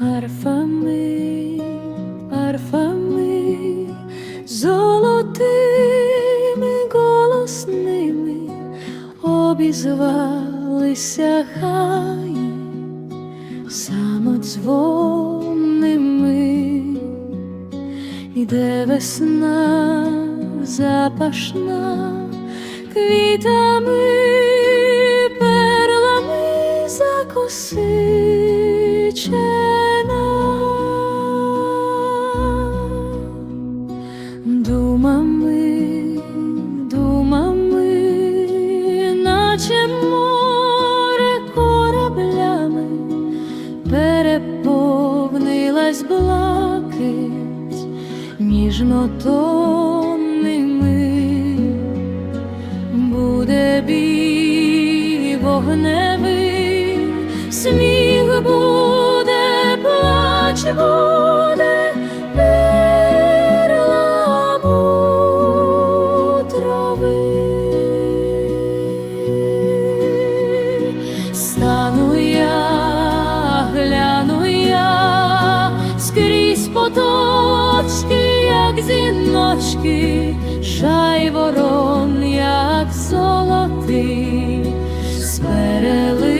арфами, арфами, золотими голосними обізвалися хай самодзвонними, іде весна запашна квітами, перлами закоси. Наче море кораблями, переповнилась блакить ніжно тонними, буде бій вогневий, сміх буде, плач буде, перла. Скрізь поточки, як зіночки, шай ворон, як золотий, з переливами,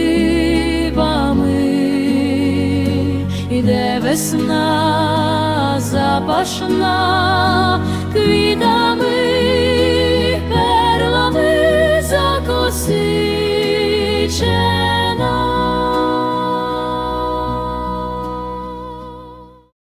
іде весна запашна квітами, перлами закоси.